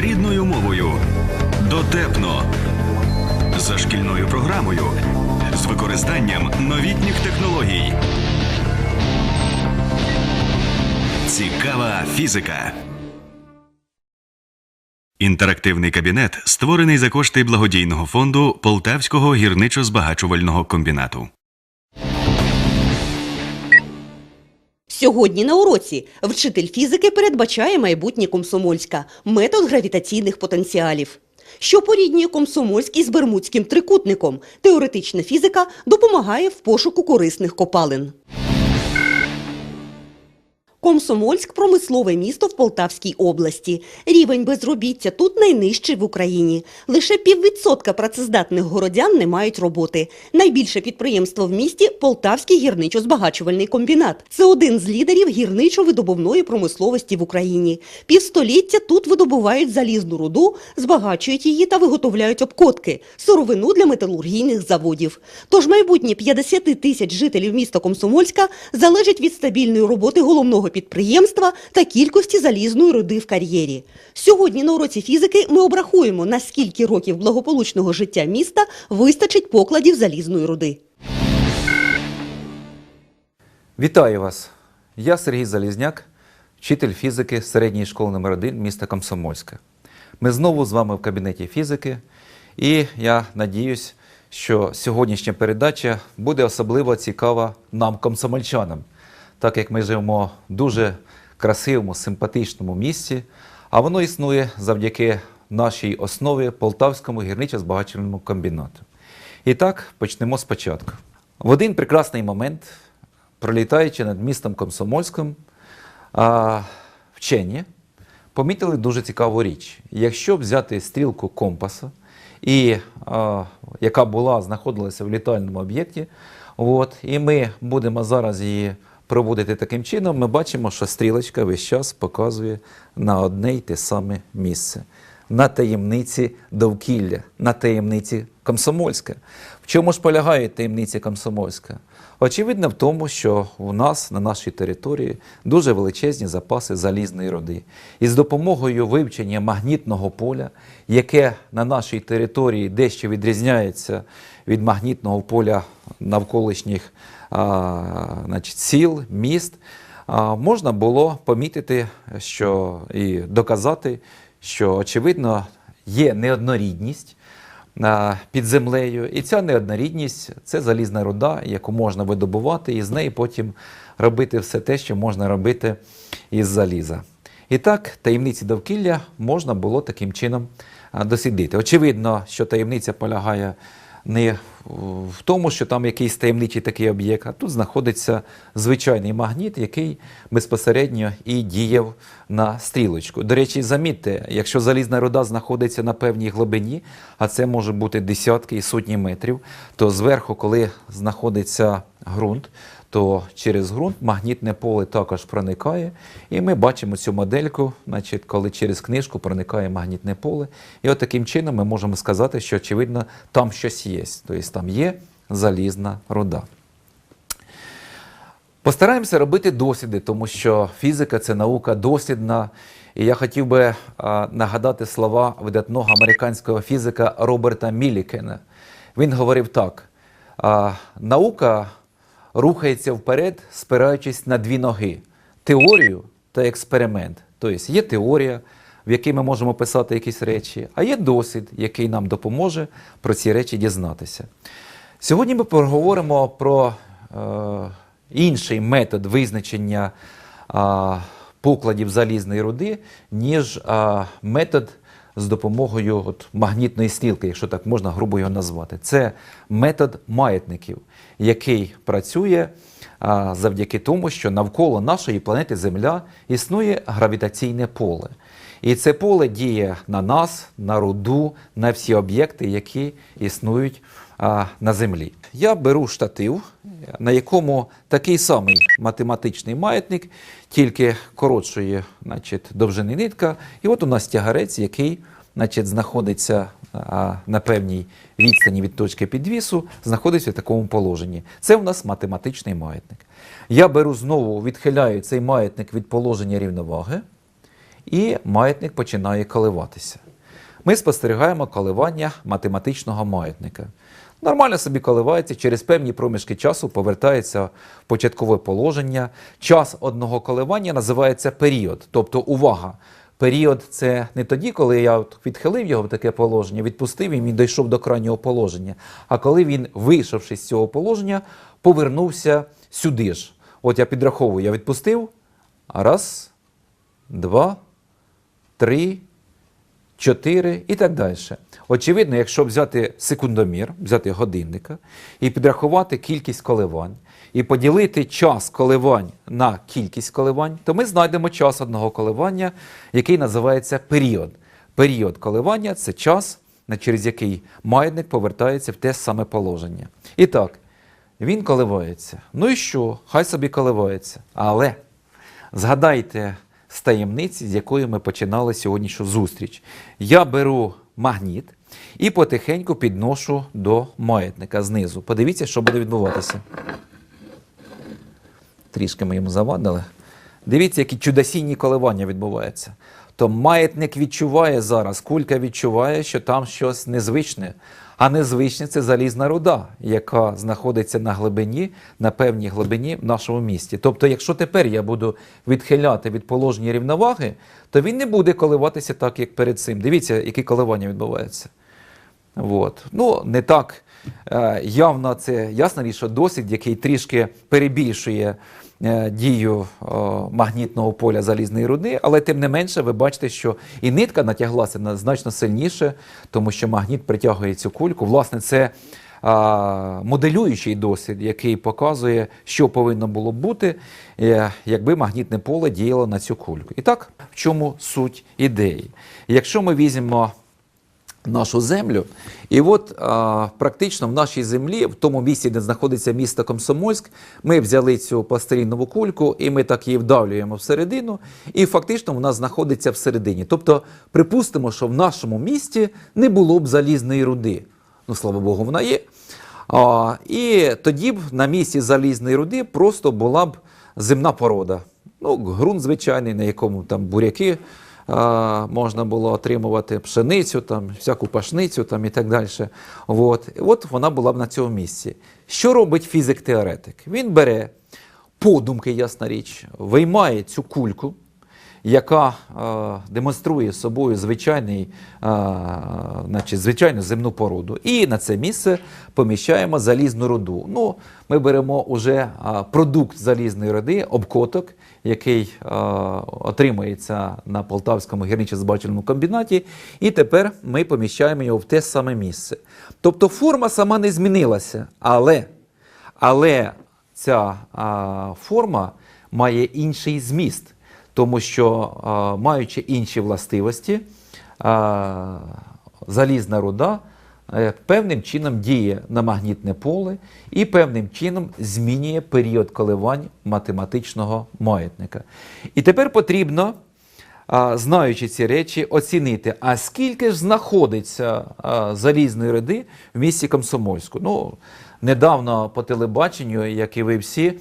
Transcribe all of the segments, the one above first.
рідною мовою. Дотепно. За шкільною програмою. З використанням новітніх технологій. Цікава фізика. Інтерактивний кабінет створений за кошти благодійного фонду Полтавського гірничо-збагачувального комбінату. Сьогодні на уроці вчитель фізики передбачає майбутнє комсомольська метод гравітаційних потенціалів. Що поріднює комсомольськ з бермудським трикутником? Теоретична фізика допомагає в пошуку корисних копалин. Комсомольськ промислове місто в Полтавській області. Рівень безробіття тут найнижчий в Україні. Лише піввідсотка працездатних городян не мають роботи. Найбільше підприємство в місті Полтавський гірничо-збагачувальний комбінат. Це один з лідерів гірничо-видобувної промисловості в Україні. Півстоліття тут видобувають залізну руду, збагачують її та виготовляють обкотки сировину для металургійних заводів. Тож майбутнє 50 тисяч жителів міста Комсомольська залежить від стабільної роботи головного підприємства та кількості залізної руди в кар'єрі. Сьогодні на уроці фізики ми обрахуємо, на скільки років благополучного життя міста вистачить покладів залізної руди. Вітаю вас! Я Сергій Залізняк, вчитель фізики середньої школи номер 1 міста Комсомольська. Ми знову з вами в кабінеті фізики, і я надіюсь, що сьогоднішня передача буде особливо цікава нам, комсомольчанам, так як ми живемо в дуже красивому, симпатичному місті, а воно існує завдяки нашій основі Полтавському гірничо-збагачувальному комбінату. І так, почнемо спочатку. В один прекрасний момент, пролітаючи над містом Комсомольським, вчені помітили дуже цікаву річ. Якщо взяти стрілку компаса, і, а, яка була, знаходилася в літальному об'єкті, і ми будемо зараз її проводити таким чином, ми бачимо, що стрілочка весь час показує на одне й те саме місце. На таємниці довкілля, на таємниці Комсомольська. В чому ж полягає таємниця Комсомольська? Очевидно, в тому, що у нас на нашій території дуже величезні запаси залізної руди. І з допомогою вивчення магнітного поля, яке на нашій території дещо відрізняється від магнітного поля навколишніх значить, сіл, міст, можна було помітити що, і доказати, що очевидно є неоднорідність під землею. І ця неоднорідність це залізна руда, яку можна видобувати, і з неї потім робити все те, що можна робити із заліза. І так, таємниці довкілля можна було таким чином дослідити. Очевидно, що таємниця полягає не в тому, що там якийсь таємничий такий об'єкт, а тут знаходиться звичайний магніт, який безпосередньо і діяв на стрілочку. До речі, замітьте, якщо залізна руда знаходиться на певній глибині, а це може бути десятки і сотні метрів, то зверху, коли знаходиться ґрунт, то через ґрунт магнітне поле також проникає. І ми бачимо цю модельку, значить, коли через книжку проникає магнітне поле. І от таким чином ми можемо сказати, що очевидно там щось є. Тобто там є залізна руда. Постараємося робити досліди, тому що фізика це наука дослідна. І я хотів би а, нагадати слова видатного американського фізика Роберта Мілікена. Він говорив так: а, наука рухається вперед, спираючись на дві ноги: теорію та експеримент. Тобто є теорія, в якій ми можемо писати якісь речі, а є досвід, який нам допоможе про ці речі дізнатися. Сьогодні ми поговоримо про е, інший метод визначення е, покладів залізної руди, ніж е, метод з допомогою от, магнітної стрілки, якщо так можна грубо його назвати. Це метод маятників, який працює а, завдяки тому, що навколо нашої планети Земля існує гравітаційне поле. І це поле діє на нас, на руду, на всі об'єкти, які існують а, на Землі. Я беру штатив, на якому такий самий математичний маятник, тільки коротшої значить, довжини нитка. І от у нас тягарець, який значить, знаходиться на певній відстані від точки підвісу, знаходиться в такому положенні. Це у нас математичний маятник. Я беру знову, відхиляю цей маятник від положення рівноваги. і маятник починає коливатися. Ми спостерігаємо коливання математичного маятника. Нормально собі коливається, через певні проміжки часу повертається в початкове положення. Час одного коливання називається період. Тобто, увага, період це не тоді, коли я відхилив його в таке положення, відпустив і він дійшов до крайнього положення, а коли він, вийшовши з цього положення, повернувся сюди ж. От я підраховую, я відпустив. Раз, два, три, 4 і так далі. Очевидно, якщо взяти секундомір, взяти годинника і підрахувати кількість коливань, і поділити час коливань на кількість коливань, то ми знайдемо час одного коливання, який називається період. Період коливання це час, через який маятник повертається в те саме положення. І так, він коливається. Ну і що? Хай собі коливається. Але згадайте з таємниці, з якої ми починали сьогоднішню зустріч. Я беру магніт і потихеньку підношу до маятника знизу. Подивіться, що буде відбуватися. Трішки ми йому завадили. Дивіться, які чудосінні коливання відбуваються. То маятник відчуває зараз, кулька відчуває, що там щось незвичне. А незвичне це залізна руда, яка знаходиться на глибині, на певній глибині в нашому місті. Тобто, якщо тепер я буду відхиляти від положення рівноваги, то він не буде коливатися так, як перед цим. Дивіться, які коливання відбуваються. От. Ну, не так е, явно це ясна що досвід, який трішки перебільшує е, дію магнітного поля залізної руди, але тим не менше, ви бачите, що і нитка натяглася на значно сильніше, тому що магніт притягує цю кульку. Власне, це моделюючий досвід, який показує, що повинно було бути, е, якби магнітне поле діяло на цю кульку. І так, в чому суть ідеї? Якщо ми візьмемо нашу землю. І от практично в нашій землі, в тому місці, де знаходиться місто Комсомольськ, ми взяли цю пластилінову кульку і ми так її вдавлюємо всередину, і фактично вона знаходиться всередині. Тобто, припустимо, що в нашому місті не було б залізної руди. Ну, слава Богу, вона є. А, і тоді б на місці залізної руди просто була б земна порода. Ну, ґрунт звичайний, на якому там буряки можна було отримувати пшеницю, там, всяку пашницю там, і так далі. От. От вона була б на цьому місці. Що робить фізик-теоретик? Він бере подумки, ясна річ, виймає цю кульку, яка е, демонструє собою звичайний, е, значить, звичайну земну породу. І на це місце поміщаємо залізну руду. Ну, ми беремо уже е, продукт залізної руди, обкоток, який е, отримується на Полтавському гірничо-збагачувальному комбінаті, і тепер ми поміщаємо його в те саме місце. Тобто форма сама не змінилася, але, але ця а, форма має інший зміст, тому що, маючи інші властивості, залізна руда е, певним чином діє на магнітне поле і певним чином змінює період коливань математичного маятника. І тепер потрібно знаючи ці речі, оцінити, а скільки ж знаходиться залізної руди в місті Комсомольську. Ну, недавно по телебаченню, як і ви всі,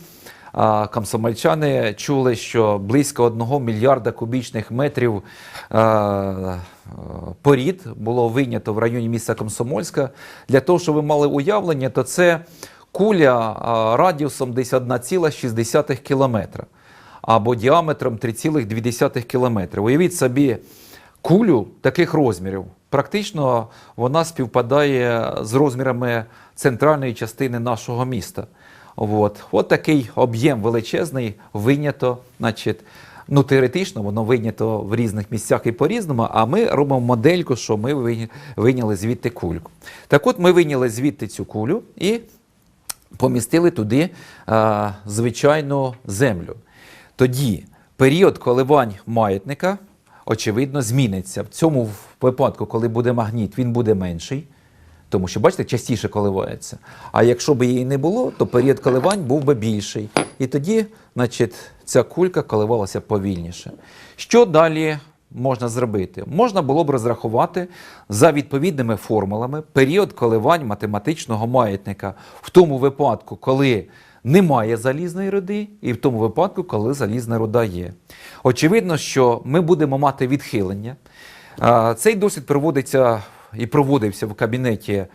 комсомольчани чули, що близько одного мільярда кубічних метрів порід було вийнято в районі міста Комсомольська. Для того, щоб ви мали уявлення, то це куля радіусом десь 1,6 кілометра або діаметром 3,2 км. Уявіть собі кулю таких розмірів. Практично вона співпадає з розмірами центральної частини нашого міста. От, От такий об'єм величезний вийнято, значить, ну теоретично воно вийнято в різних місцях і по-різному, а ми робимо модельку, що ми вийняли звідти кульку. Так от ми вийняли звідти цю кулю і помістили туди а, звичайну землю. Тоді період коливань маятника, очевидно, зміниться. В цьому випадку, коли буде магніт, він буде менший, тому що, бачите, частіше коливається. А якщо б її не було, то період коливань був би більший. І тоді, значить, ця кулька коливалася повільніше. Що далі можна зробити? Можна було б розрахувати за відповідними формулами період коливань математичного маятника в тому випадку, коли немає залізної руди, і в тому випадку, коли залізна руда є. Очевидно, що ми будемо мати відхилення. Цей досвід проводиться і проводився в кабінеті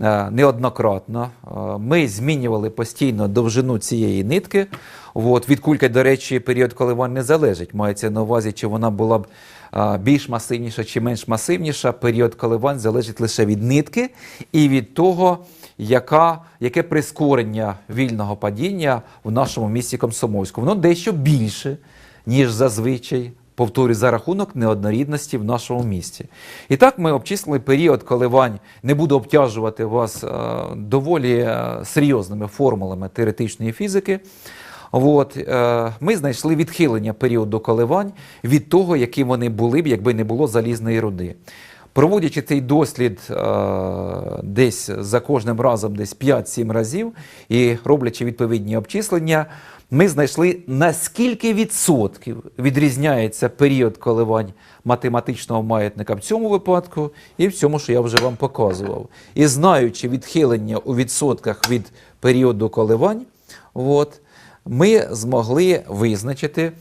е, неоднократно. Е, Ми змінювали постійно довжину цієї нитки. От, від кульки, до речі, період коливань не залежить. Мається на увазі, чи вона була б е, більш масивніша чи менш масивніша. Період коливань залежить лише від нитки і від того, яка, яке прискорення вільного падіння в нашому місті Комсомольську. Воно дещо більше, ніж зазвичай. Повторюю, за рахунок неоднорідності в нашому місті. І так ми обчислили період коливань. Не буду обтяжувати вас е, доволі е, серйозними формулами теоретичної фізики. От, е, ми знайшли відхилення періоду коливань від того, які вони були б, якби не було залізної руди. Проводячи цей дослід е, десь за кожним разом десь 5-7 разів і роблячи відповідні обчислення, ми знайшли наскільки відсотків відрізняється період коливань математичного маятника в цьому випадку і в цьому, що я вже вам показував. І знаючи відхилення у відсотках від періоду коливань, от, ми змогли визначити,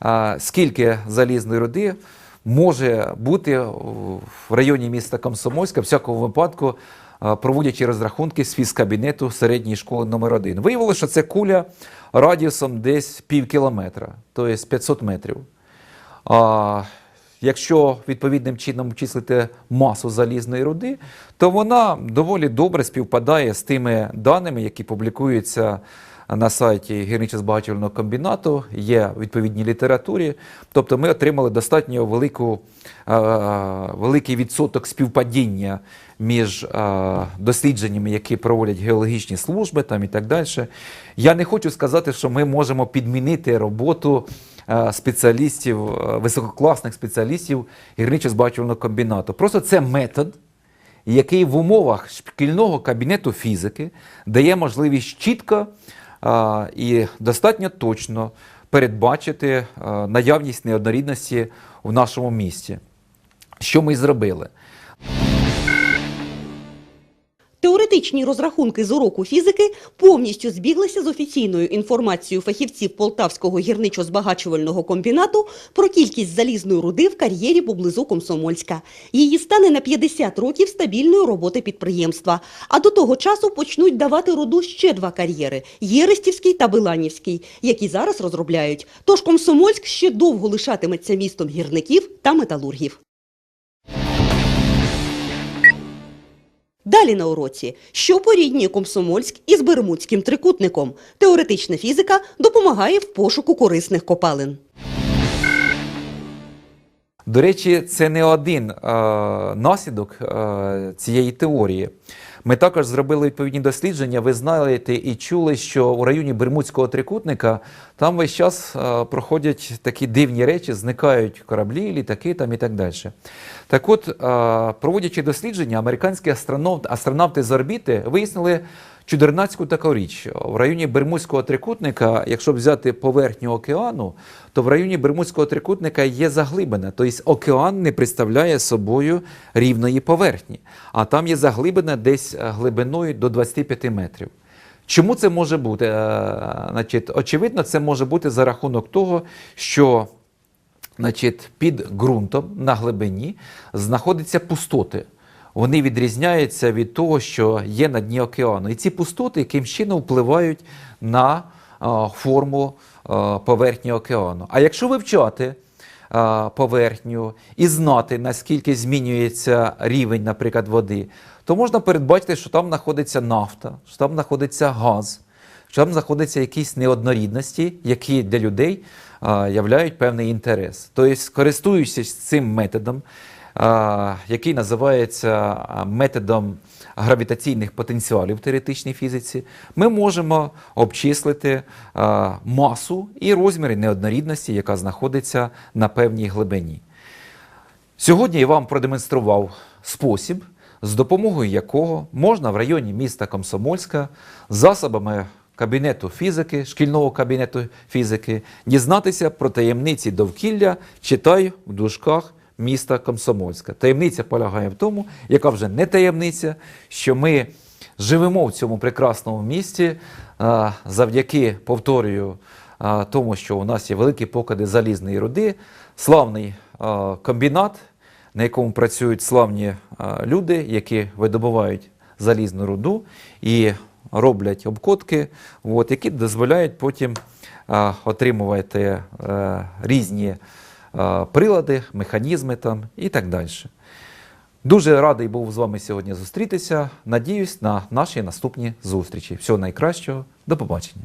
а, скільки залізної руди може бути в районі міста Комсомольська, всякому випадку, проводячи розрахунки з фізкабінету середньої школи номер 1 Виявилося, що це куля радіусом десь пів кілометра, тобто 500 метрів. А, якщо відповідним чином обчислити масу залізної руди, то вона доволі добре співпадає з тими даними, які публікуються на сайті гірничо-збагачувального комбінату, є в відповідній літературі. Тобто ми отримали достатньо велику, е, великий відсоток співпадіння між е, дослідженнями, які проводять геологічні служби там і так далі. Я не хочу сказати, що ми можемо підмінити роботу е, спеціалістів, висококласних спеціалістів гірничо-збагачувального комбінату. Просто це метод, який в умовах шкільного кабінету фізики дає можливість чітко і достатньо точно передбачити наявність неоднорідності в нашому місті. Що ми й зробили? Теоретичні розрахунки з уроку фізики повністю збіглися з офіційною інформацією фахівців Полтавського гірничо-збагачувального комбінату про кількість залізної руди в кар'єрі поблизу Комсомольська. Її стане на 50 років стабільної роботи підприємства. А до того часу почнуть давати руду ще два кар'єри – Єрестівський та Биланівський, які зараз розробляють. Тож Комсомольськ ще довго лишатиметься містом гірників та металургів. Далі на уроці. Що поріднює Комсомольськ із Бермудським трикутником? Теоретична фізика допомагає в пошуку корисних копалин. До речі, це не один е, наслідок е, цієї теорії. Ми також зробили відповідні дослідження. Ви знаєте і чули, що у районі Бермудського трикутника там весь час е, проходять такі дивні речі, зникають кораблі, літаки там і так далі. Так от, е, проводячи дослідження, американські астронавти, астронавти з орбіти вияснили чудернацьку таку річ. В районі Бермудського трикутника, якщо взяти поверхню океану, то в районі Бермудського трикутника є заглибина. Тобто океан не представляє собою рівної поверхні, а там є заглибина десь е, глибиною до 25 метрів. Чому це може бути? Е, Значить, очевидно, це може бути за рахунок того, що значить, під ґрунтом на глибині знаходяться пустоти. Вони відрізняються від того, що є на дні океану. І ці пустоти яким чином впливають на е, форму е, поверхні океану. А якщо вивчати е, поверхню і знати, наскільки змінюється рівень, наприклад, води, то можна передбачити, що там знаходиться нафта, що там знаходиться газ, що там знаходяться якісь неоднорідності, які для людей являють певний інтерес. Тобто, користуючись цим методом, який називається методом гравітаційних потенціалів в теоретичній фізиці, ми можемо обчислити масу і розміри неоднорідності, яка знаходиться на певній глибині. Сьогодні я вам продемонстрував спосіб, з допомогою якого можна в районі міста Комсомольська засобами кабінету фізики, шкільного кабінету фізики, дізнатися про таємниці довкілля, читай в дужках міста Комсомольська. Таємниця полягає в тому, яка вже не таємниця, що ми живемо в цьому прекрасному місті завдяки, повторюю, тому, що у нас є великі поклади залізної руди, славний комбінат, на якому працюють славні люди, які видобувають залізну руду і роблять обкотки, от, які дозволяють потім отримувати е, різні прилади, механізми там і так далі. Дуже радий був з вами сьогодні зустрітися. Надіюсь на наші наступні зустрічі. Всього найкращого. До побачення.